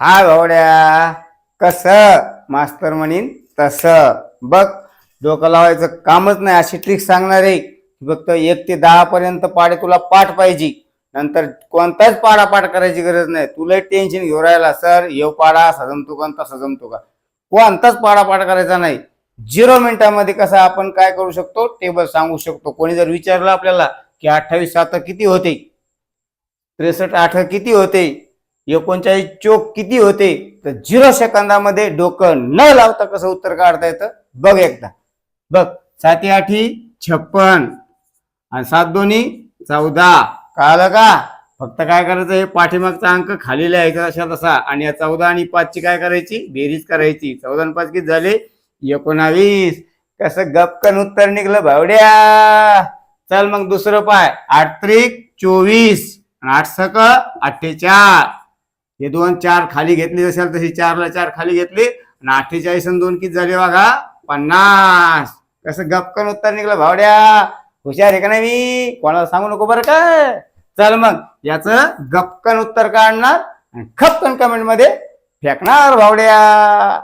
हा भावड्या कस? मास्तर म्हणीन तस. बघ डोकं लावायचं कामच नाही अशी ट्रिक सांगणार आहे. फक्त एक ते दहा पर्यंत पाडे तुला पाठ पाहिजे. नंतर कोणताच पाडा पाठ करायची गरज नाही. तुला टेन्शन घेऊ राहिला सर येऊ पाडा सजमतो जमतो का तसा जमतो का? कोणताच पाडा पाठ करायचा नाही. झिरो मिनिटामध्ये कसं आपण काय करू शकतो? टेबल सांगू शकतो. कोणी जर विचारलं आपल्याला की अठ्ठावीस सात किती होते? त्रेसष्ट आठ किती होते? एकोणचाळीस चोक किती होते? तर झिरो सेकंदामध्ये डोकं न लावता कसं उत्तर काढता येतं? बघ एकदा. बघ साती आठी छप्पन. आणि सात दोन्ही चौदा. कळालं का? फक्त काय करायचं? हे पाठीमागचा अंक खाली लिहायचा अशा तसा आणि या चौदा आणि पाचची काय करायची? बेरीज करायची. चौदा आणि पाच किती झाले? एकोणावीस. कसं गपकन उत्तर निघलं भावड्या? चल मग दुसरं पाय. आठ त्रिक चोवीस. आठ सक अठ्ठेचाळ हे दोन चार खाली घेतली असेल तशी चारला चार खाली घेतली. आणि अठ्ठेचाळीस आणि दोन किती झाले बघा? पन्नास. कसं गपकन उत्तर निघलं भावड्या? हुशार आहे का नाही मी? कोणाला सांगू नको बरं का? चल मग याचं गपकन उत्तर काढणार आणि खपकन कमेंटमध्ये फेकणार भावड्या.